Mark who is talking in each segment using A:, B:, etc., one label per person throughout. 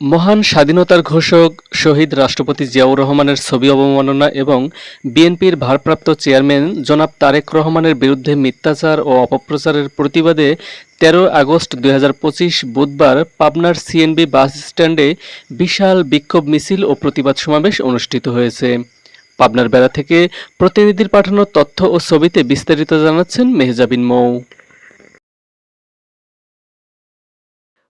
A: মহান স্বাধীনতার ঘোষক শহীদ রাষ্ট্রপতি জিয়াউর রহমানের ছবি অবমাননা এবং বিএনপির ভারপ্রাপ্ত চেয়ারম্যান জনাব তারেক রহমানের বিরুদ্ধে মিথ্যাচার ও অপপ্রচারের প্রতিবাদে তেরো আগস্ট দু হাজার পঁচিশ বুধবার পাবনার সিএনবি বাস স্ট্যান্ডে বিশাল বিক্ষোভ মিছিল ও প্রতিবাদ সমাবেশ অনুষ্ঠিত হয়েছে। পাবনার বেড়া থেকে প্রতিনিধির পাঠানো তথ্য ও ছবিতে বিস্তারিত জানাচ্ছেন মেহজাবিন মৌ।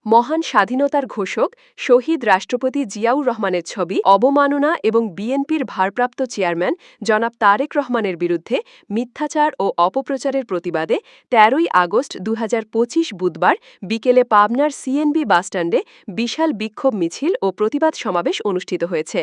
B: মহান স্বাধীনতার ঘোষক শহীদ রাষ্ট্রপতি জিয়াউর রহমানের ছবি, অবমাননা এবং বিএনপির ভারপ্রাপ্ত চেয়ারম্যান জনাব তারেক রহমানের বিরুদ্ধে মিথ্যাচার ও অপপ্রচারের প্রতিবাদে তেরোই আগস্ট দু হাজার পঁচিশ বুধবার বিকেলে পাবনার সিএনবি বাসস্ট্যান্ডে বিশাল বিক্ষোভ মিছিল ও প্রতিবাদ সমাবেশ অনুষ্ঠিত হয়েছে।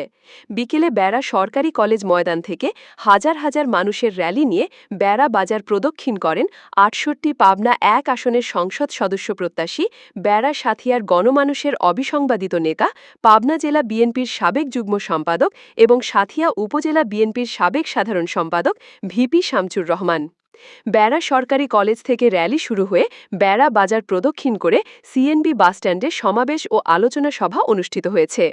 B: বিকেলে বেড়া সরকারি কলেজ ময়দান থেকে হাজার হাজার মানুষের র্যালি নিয়ে বেড়া বাজার প্রদক্ষিণ করেন আটষট্টি পাবনা এক আসনের সংসদ সদস্য প্রত্যাশী বেড়া সাথিয়ার গণমানুষের অবিসংবাদিত নেতা, পাবনা জেলা বিএনপির সাবেক যুগ্ম সম্পাদক এবং সাথিয়া উপজেলা বিএনপির সাবেক সাধারণ সম্পাদক ভিপি শামচুর রহমান। বেড়া সরকারি কলেজ থেকে র্যালি শুরু হয়ে বেড়া বাজার প্রদক্ষিণ করে সিএনবি বাসস্ট্যান্ডে সমাবেশ ও আলোচনা সভা অনুষ্ঠিত হয়েছে।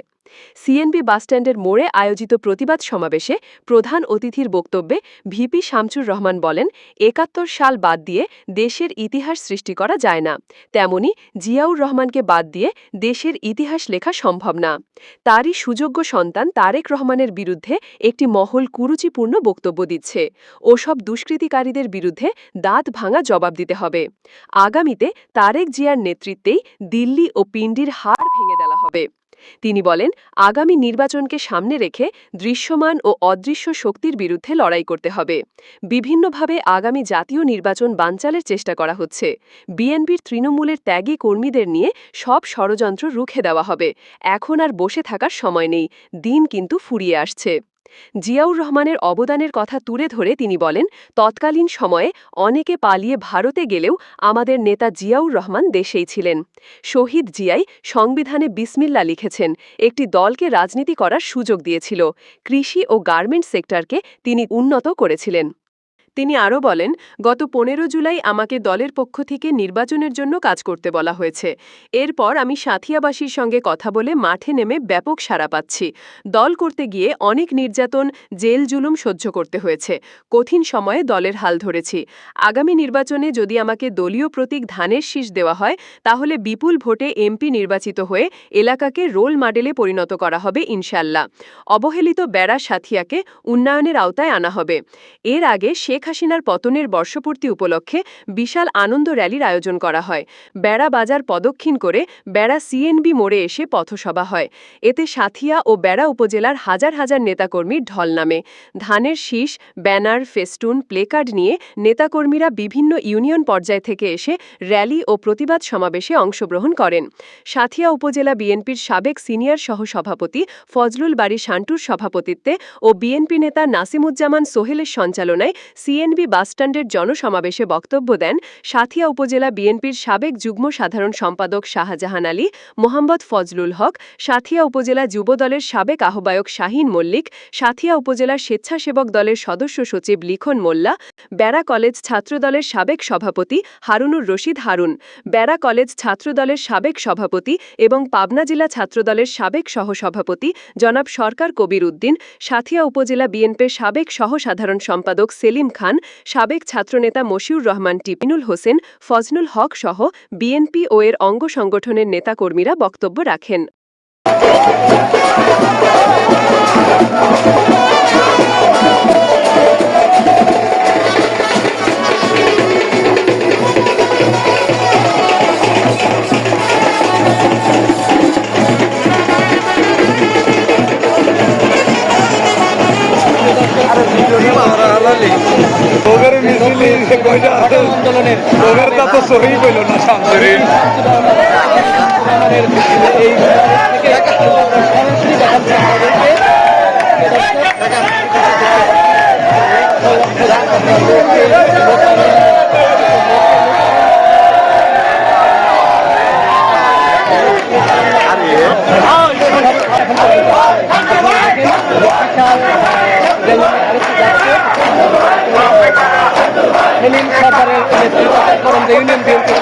B: সিএনবি বাসস্ট্যান্ডের মোড়ে আয়োজিত প্রতিবাদ সমাবেশে প্রধান অতিথির বক্তব্যে ভিপি শামচুর রহমান বলেন, একাত্তর সাল বাদ দিয়ে দেশের ইতিহাস সৃষ্টি করা যায় না। তেমনি জিয়াউর রহমানকে বাদ দিয়ে দেশের ইতিহাস লেখা সম্ভব না। তারই সুযোগ্য সন্তান তারেক রহমানের বিরুদ্ধে একটি মহল কুরুচিপূর্ণ বক্তব্য দিচ্ছে। ওসব দুষ্কৃতিকারীদের বিরুদ্ধে দাঁত ভাঙা জবাব দিতে হবে। আগামীতে তারেক জিয়ার নেতৃত্বেই দিল্লি ও পিন্ডির হাড় ভেঙে দেওয়া হবে। তিনি বলেন, আগামী নির্বাচনকে সামনে রেখে দৃশ্যমান ও অদৃশ্য শক্তির বিরুদ্ধে লড়াই করতে হবে। বিভিন্নভাবে আগামী জাতীয় নির্বাচন বানচালের চেষ্টা করা হচ্ছে। বিএনপির তৃণমূলের ত্যাগী কর্মীদের নিয়ে সব ষড়যন্ত্র রুখে দেওয়া হবে। এখন আর বসে থাকার সময় নেই। দিন কিন্তু ফুরিয়ে আসছে। জিয়াউর রহমানের অবদানের কথা তুলে ধরে তিনি বলেন, তৎকালীন সময়ে অনেকে পালিয়ে ভারতে গেলেও আমাদের নেতা জিয়াউর রহমান দেশেই ছিলেন। শহীদ জিয়াই সংবিধানে বিসমিল্লা লিখেছেন, একটি দলকে রাজনীতি করার সুযোগ দিয়েছিল। কৃষি ও গার্মেন্ট সেক্টরকে তিনি উন্নত করেছিলেন। তিনি আরও বলেন, গত পনেরো জুলাই আমাকে দলের পক্ষ থেকে নির্বাচনের জন্য কাজ করতে বলা হয়েছে। এরপর আমি সাথিয়াবাসীর সঙ্গে কথা বলে মাঠে নেমে ব্যাপক সাড়া পাচ্ছি। দল করতে গিয়ে অনেক নির্যাতন, জেল জুলুম সহ্য করতে হয়েছে। কঠিন সময়ে দলের হাল ধরেছি। আগামী নির্বাচনে যদি আমাকে দলীয় প্রতীক ধানের শীষ দেওয়া হয়, তাহলে বিপুল ভোটে এমপি নির্বাচিত হয়ে এলাকাকে রোল মডেলে পরিণত করা হবে ইনশাল্লাহ অবহেলিত বেড়া সাথিয়াকে উন্নয়নের আওতায় আনা হবে। এর আগে শেখ হাসিনার পতনের বর্ষপূর্তি উপলক্ষে বিশাল আনন্দ র্যালির আয়োজন করা হয়। বেড়া বাজার প্রদক্ষিণ করে বেড়া সিএনবি মোড়ে এসে পথসভা হয়। এতে সাথিয়া ও বেড়া উপজেলার হাজার হাজার নেতাকর্মীর ঢল নামে। ধানের শীষ, ব্যানার, ফেস্টুন, প্লেকার্ড নিয়ে নেতাকর্মীরা বিভিন্ন ইউনিয়ন পর্যায় থেকে এসে র্যালি ও প্রতিবাদ সমাবেশে অংশগ্রহণ করেন। সাথিয়া উপজেলা বিএনপির সাবেক সিনিয়র সহসভাপতি ফজলুল বাড়ি শান্টুর সভাপতিত্বে ও বিএনপি নেতা নাসিমুজ্জামান সোহেলের সঞ্চালনায় সিএনবি বাসস্ট্যান্ডের জনসমাবেশে বক্তব্য দেন সাথিয়া উপজেলা বিএনপির সাবেক যুগ্ম সাধারণ সম্পাদক শাহজাহান আলী, মোহাম্মদ ফজলুল হক, সাথিয়া উপজেলা যুবদলের সাবেক আহ্বায়ক শাহিন মল্লিক, সাথিয়া উপজেলার স্বেচ্ছাসেবক দলের সদস্য সচিব লিখন মোল্লা ব্যারা কলেজ ছাত্রদলের সাবেক সভাপতি হারুনুর রশিদ হারুন ব্যারা কলেজ ছাত্রদলের সাবেক সভাপতি এবং পাবনা জেলা ছাত্রদলের সাবেক সহসভাপতি জনাব সরকার কবির উদ্দিন, সাথিয়া উপজেলা বিএনপির সাবেক সহসাধারণ সম্পাদক সেলিম খান সাবেক ছাত্রনেতা মশিউর রহমান, টিপিনুল হোসেন ফজনুল হক সহ বিএনপি ও এর অঙ্গ সংগঠনের নেতাকর্মীরা বক্তব্য রাখেন।
C: ওদের মিছিলি কইটা আন্দোলনের ওদের তা তো সহি কইল না সামনে
D: সেলিম সরকারের নেতৃত্বে করম ইউনিয়ন বিএনপি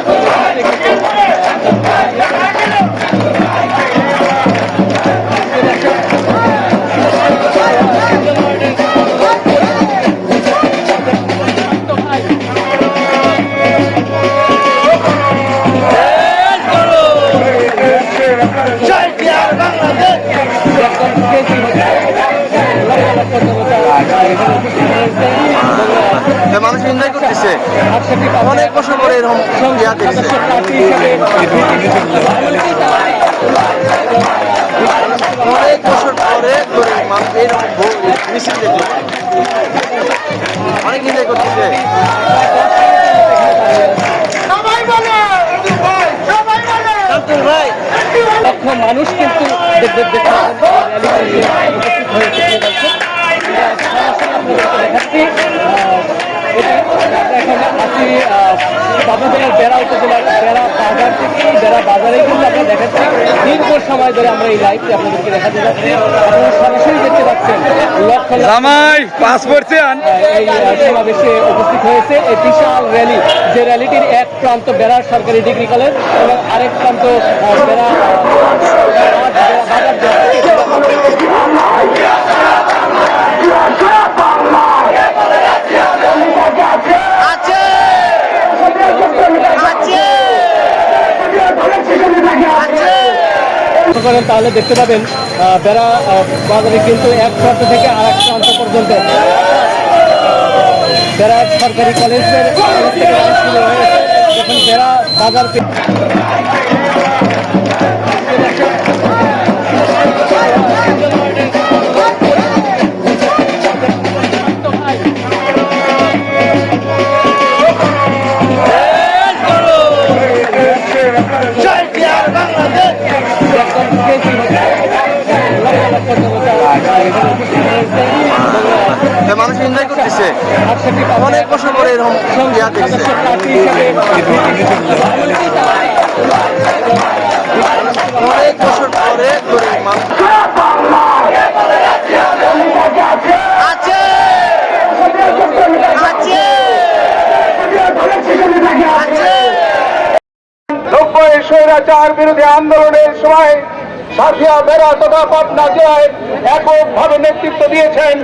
D: আটষট্টি
C: অনেক বছর পরে এরকম ইয়া দেখছে অনেক বছর পরে করে মিছিল দেখল অনেক এনজয় করতেছে
D: লক্ষ মানুষ কিন্তু দেখ- দেখ- দেখতে পাচ্ছেন, এই র্যালিতে উপস্থিত হয়েছে প্রিয় দর্শক। আমরা সরাসরি আপনাদেরকে দেখাচ্ছি, আহ, এটা আমরা আছি আহ, বেড়া উপজেলার বেড়া বাজার থেকে বেড়া বাজারে কিন্তু আমরা দেখাচ্ছি দীর্ঘ সময় ধরে আমরা এই লাইভটি আপনাদেরকে দেখাতে যাচ্ছি। আপনারা সরাসরি দেখতে পাচ্ছেন লক্ষ লক্ষ
C: জামাই চান
D: এই সমাবেশে উপস্থিত হয়েছে এই বিশাল র্যালি যে র্যালিটির এক প্রান্ত বেড়ার সরকারি ডিগ্রি কলেজ এবং আরেক প্রান্ত বেড়া বাজার লক্ষ্য করেন, তাহলে দেখতে পাবেন বেড়া বাজারে কিন্তু এক প্রান্ত থেকে আর এক প্রান্ত পর্যন্ত। বেড়া সরকারি কলেজের যখন বেড়া বাজার
C: মানুষ করতেছে। অনেক বছর পরে এরকম ইয়া অনেক বছর পরে
E: নব্বই স্বৈরাচার বিরোধী আন্দোলনের সময় সাথিয়া বেড়া তথা পাবনা জেলায় এককভাবে নেতৃত্ব দিয়েছেন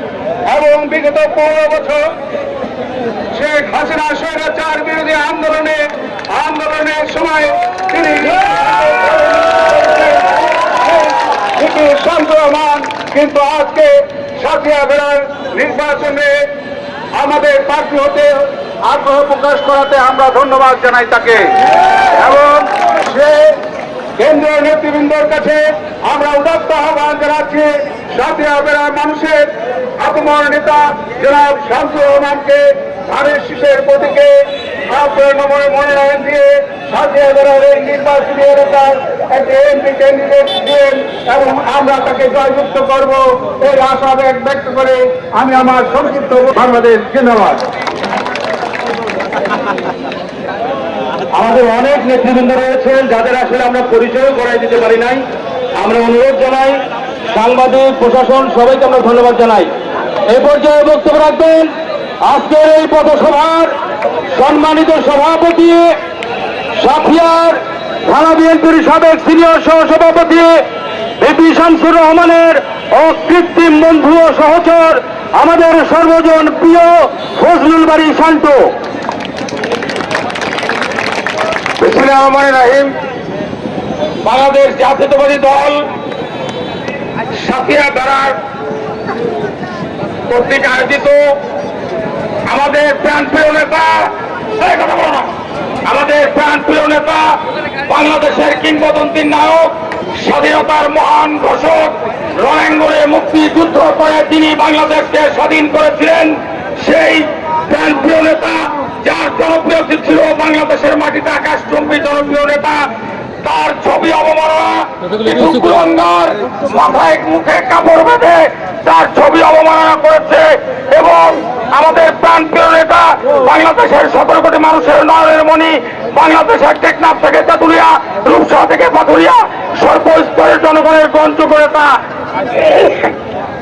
E: এবং বিগত পনেরো বছর শেখ হাসিনা স্বৈরাচার বিরোধী আন্দোলনে, আন্দোলনের সময় তিনি রহমান কিন্তু আজকে সাথিয়া বেড়ার নির্বাচনে আমাদের প্রার্থী হতে আগ্রহ প্রকাশ করাতে আমরা ধন্যবাদ জানাই তাকে। এবং সে কেন্দ্রীয় নেতৃবৃন্দের কাছে আমরা উদাত্ত আহ্বান জানাচ্ছি বেড়ার মানুষের আপমর নেতা জনাব শামসুর রহমানকে ধানের শীষের প্রতীকে মনোনয়ন দিয়ে সাথিয়া বেড়ার এই নির্বাচনী এলাকার একটি এমপি ক্যান্ডিডেট এবং আমরা তাকে জয়যুক্ত করব এই আশা ব্যক্ত করে আমি আমার সংক্ষিপ্ত বাংলাদেশ ধন্যবাদ আমাদের অনেক নেতৃবৃন্দ রয়েছেন, যাদের আসলে আমরা পরিচয় করাই দিতে পারি নাই। আমরা অনুরোধ জানাই, সাংবাদিক, প্রশাসন, সবাইকে আমরা ধন্যবাদ জানাই। এ পর্যায়ে বক্তব্য রাখবেন আজকের এই পথসভার সম্মানিত সভাপতি, সাফিয়ার থানা বিএনপির সাবেক সিনিয়র সহসভাপতি বিপি শামসুর রহমানের অকৃত্রিম বন্ধু ও সহচর, আমাদের সর্বজন প্রিয় ফজলুল বাড়ি শান্ত। বিসমিল্লাহির রহমানির রহিম বাংলাদেশ জাতীয়তাবাদী দল সাথিয়া বেড়ার কর্তৃক আয়োজিত আমাদের প্রাণপ্রিয় নেতা আমাদের প্রাণপ্রিয় নেতা, বাংলাদেশের কিংবদন্তির নায়ক, স্বাধীনতার মহান ঘোষক, রণাঙ্গনে মুক্তিযুদ্ধ করে তিনি বাংলাদেশকে স্বাধীন করেছিলেন, সেই প্রাণপ্রিয় নেতা যার জনপ্রিয় ছিল বাংলাদেশের মাটিতে আকাশ আকাশচুম্বী জনপ্রিয় নেতা তার ছবি অবমাননা মাথায় মুখে কাপড় বেঁধে তার ছবি অবমাননা করেছে এবং আমাদের প্রাণপ্রিয় নেতা বাংলাদেশের সতেরো কোটি মানুষের নয়নের মণি বাংলাদেশের টেকনাফ থেকে তেতুলিয়া রূপসা জনগণের গ্রহণযোগ্য নেতা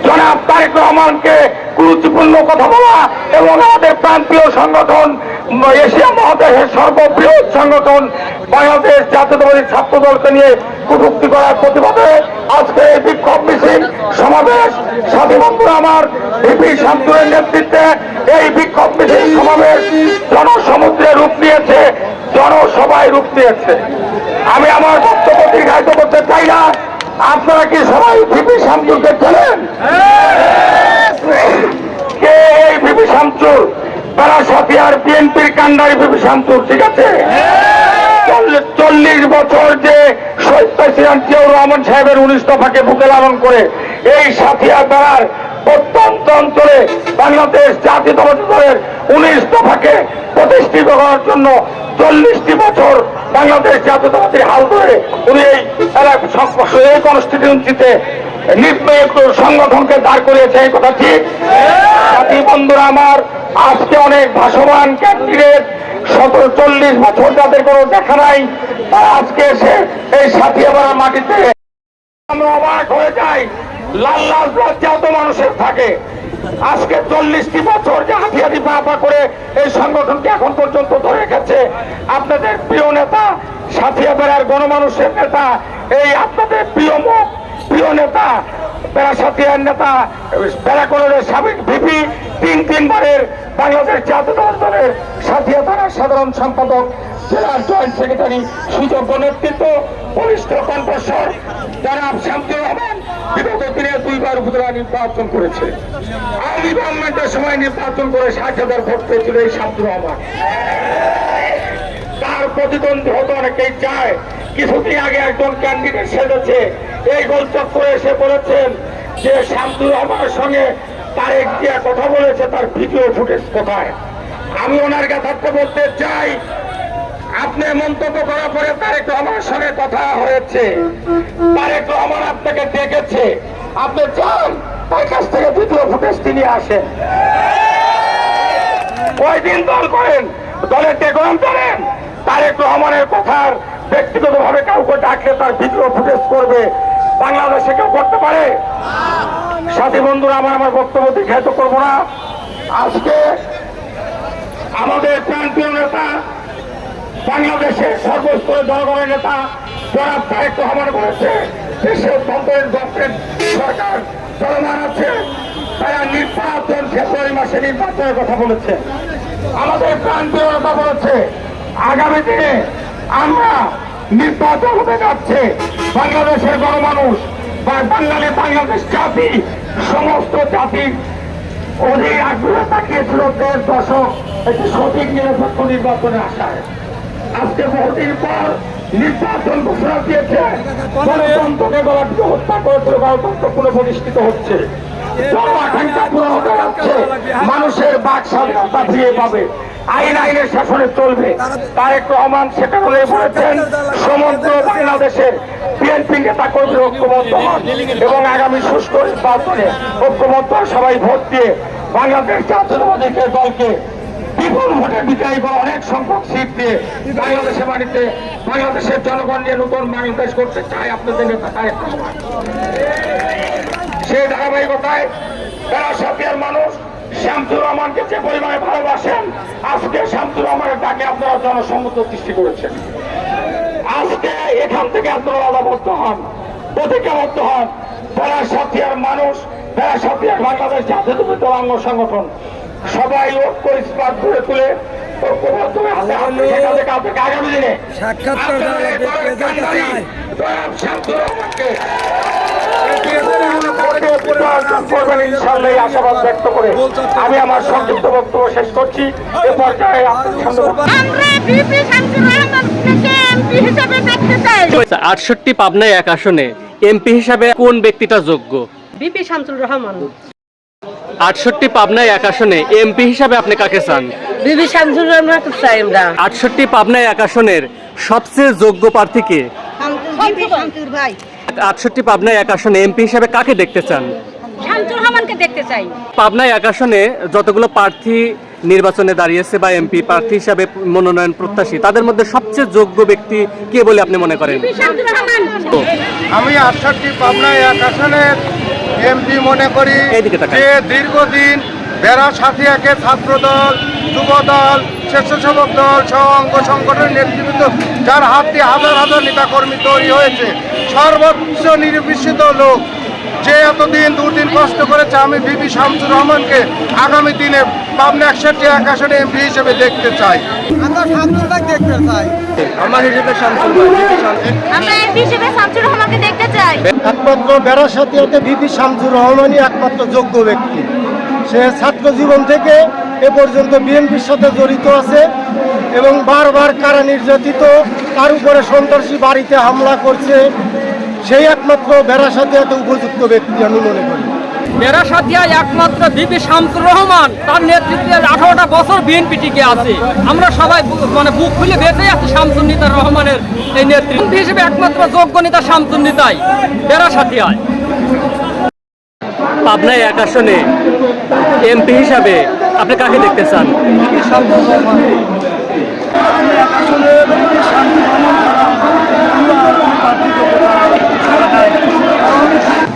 E: জনাব তারেক রহমানকে গুরুত্বপূর্ণ কথা বলা এবং আমাদের প্রান্তীয় সংগঠন, এশিয়া মহাদেশের সর্ববৃহৎ সংগঠন, বাংলাদেশ জাতীয়তাবাদী ছাত্র দলকে নিয়ে কটূক্তি করার প্রতিবাদে আজকে এই বিক্ষোভ মিছিল, সমাবেশ। সাথী বন্ধুরা, আমার ভিপি শান্তনের নেতৃত্বে এই বিক্ষোভ মিছিল, সমাবেশ জনসমুদ্রে রূপ নিয়েছে, জনসভায় রূপ নিয়েছে। আমি আমার বক্তব্য দীর্ঘায়িত করতে চাই না। আপনারা কি সবাই ভিপি শামচুরকে চেনেন? কে এই ভিপি শামচুর তারা সাথিয়ার বিএনপির কান্ডারি বিপি শামচুর ঠিক আছে? চল্লিশ- বছর যে শহীদ প্রেসিডেন্ট জিয়াউর রহমান সাহেবের উনিশ দফাকে বুকে লালন করে, এই সাথিয়া বেড়ার প্রত্যন্ত অঞ্চলে বাংলাদেশ জাতীয়তাবাদী দলের উনিশ দফাকে প্রতিষ্ঠিত করার জন্য চল্লিশটি বছর বাংলাদেশ জাতীয়তাবাদীর হাল ধরে উনি এই কনস্টিটিউন্সিতে নির্ণয় সংগঠনকে দাঁড় করিয়েছে, এই কথা ঠিক? সাথী বন্ধুরা আমার, আজকে অনেক ভাসমান ক্যান্ডিডেট সতেরো, চল্লিশ বছর যাদের কোনো দেখা নাই, তারা আজকে এসে এই সাথিয়াবাড়া মাটিতে আমরা অবাক হয়ে যাই। লাল লাল লজ্জা তো মানুষের থাকে। আজকে চল্লিশটি বছর যে হাতিয়ারি পা করে এই সংগঠনকে এখন পর্যন্ত ধরে রেখেছে। আপনাদের প্রিয় নেতা, সাথিয়া বেড়ার গণমানুষের নেতা, এই আপনাদের প্রিয় মুখ, প্রিয় নেতা সাথিয়ার নেতা কলেজের সাবেক ভিপি, তিন তিনবারের বাংলাদেশ জাতীয়তাবাদী দলের সাথিয়া থানার সাধারণ সম্পাদক, জেলার জয়েন্ট সেক্রেটারি, সুযোগ্য নেতৃত্ব, বরিষ্ঠ কণ্ঠস্বর যারা শামসুর রহমান, বিগত দিনে দুইবার উপজেলা নির্বাচন করেছে। আওয়ামী গভর্নমেন্টের সময় নির্বাচন করে ষাট হাজার ভোট পেয়েছিল এই শামসুর রহমান। তার প্রতিদ্বন্দ্বী হতো অনেকেই চায়, কিছুদিন আগে একজন ক্যান্ডিডেট সেজেছে এই গোলচক করে এসে বলেছেন যে শামসুর রহমানের সঙ্গে তারেক জিয়া কথা বলেছে, তার ভিডিও ফুটেজ কোথায়? আমি ওনার কাছে বলতে চাই, আপনি মন্তব্য করার পরে তারেক রহমানের সঙ্গে কথা হয়েছে। তারেক রহমান আপনাকে ডেকেছে। আপনি চান তার কাছ থেকে ভিডিও ফুটেজ তিনি আসেন। কয়দিন দল করেন, দলের টেকন করেন। তারেক রহমানের কথার ব্যক্তিগত ভাবে কাউকে ডাকলে তার ভিডিও ফুটেজ করবে। বাংলাদেশে কেউ করতে পারে? সাথী বন্ধুরা, আমার আমার বক্তব্য দীর্ঘায়িত করব না। আজকে আমাদের প্রান্তীয় নেতা, বাংলাদেশের সর্বস্তরের জনগণের নেতা জনাব তারেক রহমান বলেছে, দেশের অন্তরের গভর্নমেন্ট সরকার চলমান আছে। তারা নির্বাচন ফেব্রুয়ারি মাসে নির্বাচনের কথা বলেছে। আমাদের প্রান্তীয় নেতা বলেছে, আগামী দিনে আমরা নির্বাচন হতে যাচ্ছে। বাংলাদেশের গণমানুষ বা বাঙালি বাংলাদেশ জাতি, সমস্ত জাতির অধিক আগ্রহ তাকিয়েছিল দেড় দশক একটি সঠিক নিরপেক্ষ নির্বাচনে আসায়। আজকে বহুদিন পর নির্বাচন ঘোষণা দিয়েছে, গণতন্ত্রকে গলাটিকে হত্যা করেছিল, গণতন্ত্র পুনঃপ্রতিষ্ঠিত হচ্ছে। মানুষের বাক স্বাধীনতা ফিরে পাবে। আইন আইনের শাসনে চলবে। তারেক রহমান সেটা বলে বলেছেন, সমগ্র বাংলাদেশের বিএনপি নেতা কর্মী ঐক্যবদ্ধ হন এবং আগামী সুষ্ঠু নির্বাচনে ঐক্যবদ্ধ সবাই ভোট দিয়ে বাংলাদেশ জাতীয়তাবাদী দলকে বিপুল ভোটে বিজয়ী করে অনেক সংখ্যক সিট দিয়ে বাংলাদেশের বাড়িতে বাংলাদেশের জনগণ নিয়ে নতুন বাংলাদেশ করতে চায় আপনাদের নেতা তারেক রহমান সেই ধারাবাহিকতায় তারা সাথিয়ার মানুষ শামসুর রহমানকে যে পরিমাণে ভালোবাসেন আজকে শামসুর রহমানের ডাকে আপনারা জনসম্মত সৃষ্টি করেছেন। আজকে এখান থেকে আপনারা আলাবদ্ধ হন প্রতিজ্ঞাবদ্ধ হন। তারা সাথিয়ার মানুষ তারা সাথিয়ার বাংলাদেশ জাতীয়তাবাদী দল অঙ্গ সংগঠন। সবাই ঐক্য ইস্পাত করে তুলে আগামী দিনে
F: সাক্ষাৎকার
E: করবেন ইনশাল্লাহ আশাবাদ ব্যক্ত করে আমি আমার সংক্ষিপ্ত বক্তব্য শেষ করছি। এ পর্যায়ে আপনার সামনে
G: আমরা বিপি শামসুর রহমানকে এমপি হিসেবে দেখতে চাই।
D: আটষট্টি পাবনায় এক আসনে এমপি হিসাবে কোন ব্যক্তিটা যোগ্য?
G: বিপি শামসুর রহমান।
D: আটষট্টি পাবনায় এক আসনে এমপি হিসাবে আপনি কাকে চান?
G: বিপি শামসুর রহমান চাই আমরা।
D: আটষট্টি পাবনায় এক আসনের সবচেয়ে যোগ্য প্রার্থীকে
G: বিপি ভাই।
D: আটষট্টি পাবনায় এক আসনে এমপি হিসাবে কাকে দেখতে চান?
G: শামসুর রহমানকে দেখতে চাই।
D: পাবনায় এক আসনে যতগুলো প্রার্থী নির্বাচনে দাঁড়িয়েছে বা এমপি প্রার্থী হিসাবে মনোনয়ন প্রত্যাশী তাদের মধ্যে সবচেয়ে যোগ্য ব্যক্তি কে বলে আপনি মনে করেন?
F: আমি আটষট্টি পাবনায় এক আসনের এমপি মনে করি
D: এইদিকে
F: যে দীর্ঘদিন বেড়া সাথিয়াকে ছাত্র দল যুব দল স্বেচ্ছাসেবক দল সহ অঙ্গ সংগঠনের নেতৃত্ব যার হাত দিয়ে হাজার হাজার নেতাকর্মী তৈরি হয়েছে। সর্বোচ্চ নির্বিষিত লোক। যে এতদিন দুদিন কষ্ট করেছে আমি বিবি শামসুর রহমানকে আগামী দিনে পাবনা একষট্টি এক আসনে এমপি হিসেবে দেখতে চাই। আমার হিসেবে শামসুর
G: আমরা এমপি হিসেবে শামসুর রহমানকে দেখতে চাই।
H: একমাত্র বেড়াসাথীতে ভিপি শামসুর রহমানই একমাত্র যোগ্য ব্যক্তি। সে ছাত্র জীবন থেকে
C: এ পর্যন্ত বিএনপির সাথে জড়িত আছে এবং বারবার কারা নির্যাতিত, তার উপরে সন্ত্রাসী বাড়িতে হামলা করছে, সেই একমাত্র বেড়াসাতিয়াতে উপযুক্ত ব্যক্তি আমি মনে করি।
D: বেড়াসাতিয়ায় একমাত্র বিপি শামসুর রহমান, তার নেতৃত্বে আঠারোটা বছর বিএনপি টিকে আছে। আমরা সবাই মানে বুক খুলে বেঁচে আছি শামসুর নিতা রহমানের এই নেতৃত্ব। হিসেবে একমাত্র যোগ্য নেতা শামসুর নিতাই বেড়াসাতিয়ায় পাবনায় এক আসনে এমপি হিসাবে আপনি কাকে দেখতে চান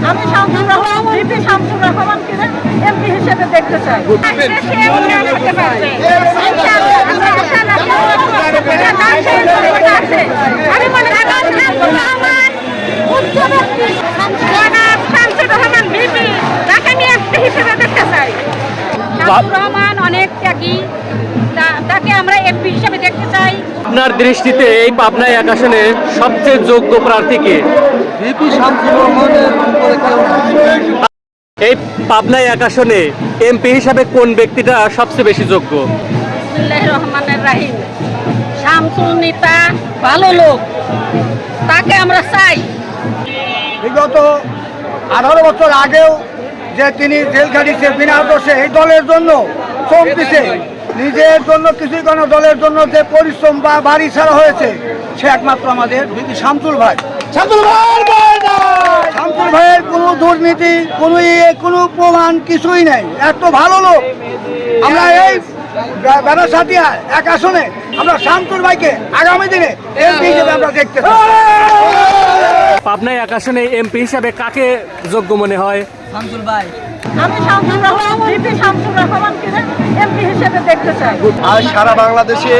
G: আমি শামসুর রহমান বিপি শামসুর রহমানকে এমপি হিসেবে দেখতে চাই পারবে রহমান অনেক ত্যাগী। তাকে আমরা এমপি হিসেবে দেখতে চাই।
D: আপনার দৃষ্টিতে এই পাবনায় এক আসনে সবচেয়ে যোগ্য প্রার্থীকে এই পাবনায় এক আসনে এমপি হিসাবে কোন ব্যক্তিটা সবচেয়ে বেশি যোগ্য?
G: রহমানের রাহিম। শামসুল নেতা ভালো লোক। তাকে আমরা চাই।
C: বিগত আঠারো বছর আগেও যে তিনি জেল খাটিছে বিনা দোষে এই দলের জন্য শ্রম দিছে নিজের জন্য কিছুই কোনো দলের জন্য যে পরিশ্রম বা বাড়ি ছাড়া হয়েছে সে একমাত্র আমাদের শামসুল ভাই। শামসুল ভাই শামসুল ভাইয়ের কোনো দুর্নীতি কোনো ইয়ে কোনো প্রমাণ কিছুই নেই। এত ভালো লোক। আমরা এই ব্যবসাটিয়া এক আসনে আমরা শামসুল ভাইকে আগামী দিনে এমপি হিসেবে আমরা দেখতে
D: পাবনায় এক আসনে এমপি হিসাবে কাকে যোগ্য মনে হয়?
G: আমি শামসুর রহমান বিপি শামসুর রহমানকে এমপি হিসেবে দেখতে চাই।
C: আজ সারা বাংলাদেশে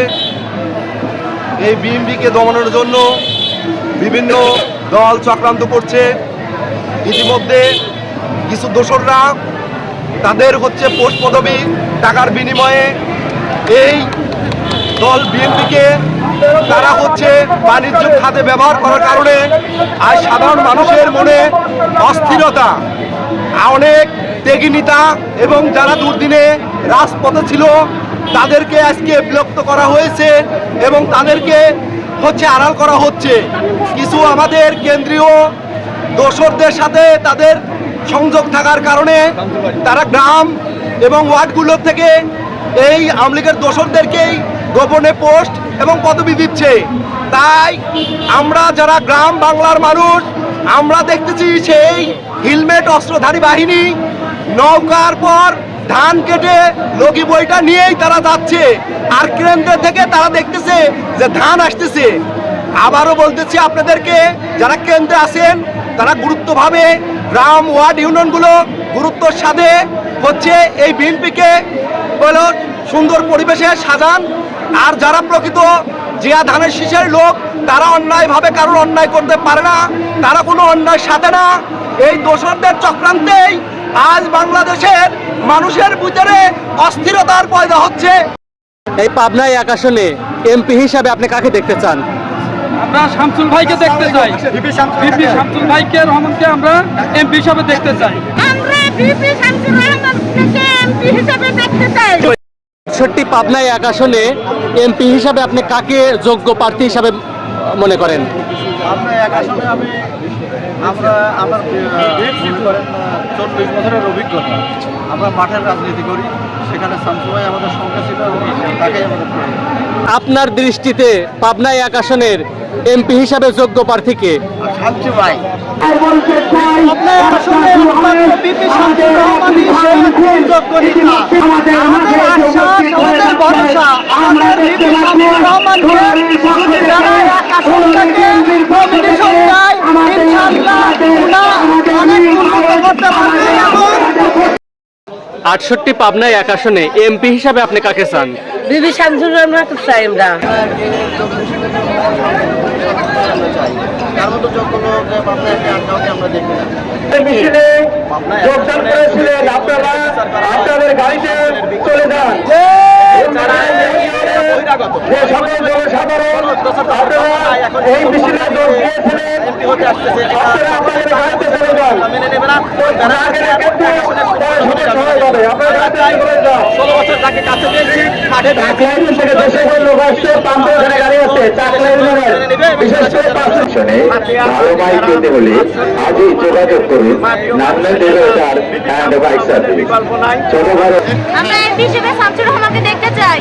C: এই বিএমপিকে দমনের জন্য বিভিন্ন দল চক্রান্ত করছে। ইতিমধ্যে কিছু দোসররা তাদের হচ্ছে পোস্ট পদবি টাকার বিনিময়ে এই দল বিএনপিকে তারা হচ্ছে বাণিজ্য খাতে ব্যবহার করার কারণে আজ সাধারণ মানুষের মনে অস্থিরতা অনেক ত্যাগী নেতা এবং যারা দুর্দিনে রাজপথে ছিল, তাদেরকে আজকে বিরক্ত করা হয়েছে এবং তাদেরকে হচ্ছে আড়াল করা হচ্ছে। কিছু আমাদের কেন্দ্রীয় দোসরদের সাথে তাদের সংযোগ থাকার কারণে তারা গ্রাম এবং ওয়ার্ডগুলো থেকে এই আমলিগের দোসরদেরকেই গোপনে পোস্ট এবং পদবি দিচ্ছে। তাই আমরা যারা গ্রাম বাংলার মানুষ, আমরা দেখতেছি সেই হেলমেট, অস্ত্রধারী বাহিনী, নৌকার পর ধান কেটে লগি বইটা নিয়েই তারা যাচ্ছে। আর কেন্দ্র থেকে তারা দেখতেছে যে ধান আসতেছে। আবারও বলতেছি আপনাদেরকে, যারা কেন্দ্রে আছেন, তারা গুরুত্বভাবে গ্রাম ওয়ার্ড ইউনিয়নগুলো গুরুত্বর সাথে হচ্ছে এই বিএনপিকে হলো সুন্দর পরিবেশে সাজান। আর যারা প্রকৃত জিয়া ধানের শীষের লোক, তারা অন্যায়ভাবে কারোর অন্যায় করতে পারে না। তারা কোনো অন্যায় সাথে না। এই দোসরদের চক্রান্তেই আজ বাংলাদেশের মানুষের ভিতরে অস্থিরতার পয়দা হচ্ছে।
D: এই পাবনায় এক আসনে এমপি হিসাবে আপনি কাকে দেখতে চান?
H: আমরা শামসুল ভাইকে দেখতে চাই। বিপি শামসুল ভাইকে। রহমানকে আমরা এমপি হিসাবে দেখতে চাই।
G: আমরা বিপি শামসুর রহমানকে এমপি হিসেবে দেখতে চাই।
D: ষট্টি পাবনায় এক আসনে এমপি হিসাবে আপনি কাকে যোগ্য প্রার্থী হিসাবে মনে করেন?
C: আমরা এক আসনে আমি আমরা আমার চল্লিশ বছরের অভিজ্ঞতা। আমরা মাঠের রাজনীতি করি, সেখানে শামসুভাই আমাদের সংখ্যা ছিল এবং তাকেই আমাদের
D: আপনার দৃষ্টিতে পাবনায় এক আসনের এমপি হিসাবে যোগ্য প্রার্থীকে। আটষট্টি পাবনায় এক আসনে এমপি হিসাবে আপনি কাকে চান?
G: বিবি শামসুর রহমানকে চাই আমরা।
C: তার মতো যোগ্য লোক পাবনায় আর কাউকে আমরা দেখি না
E: যোগদান করেছিলেন আপনারা আপনাদের গাড়িতে চলে যান যে সকল জনসাধারণ আপনারা এই মিছিলে যোগ দিয়েছিলেন আপনারা আপনাদের গাড়িতে চলে যান না গেলে কিন্তু পরে সমস্যা হয়ে যাবে আপনারা গাড়িতে চলে যান
C: ষোলো বছর তাকে কাছে
I: মাঠে
J: থেকে দেশে করে লোক আসছে পাম্পে ওখানে গাড়ি আছে চাকলা বিশেষ করে পাঁচ ভালো বাইক পেতে হলে আজই যোগাযোগ করুন। Nandal developer and bike service ছোট ভাই
K: আমরা এমপি হিসেবে শামসুর রহমানকে দেখতে চাই।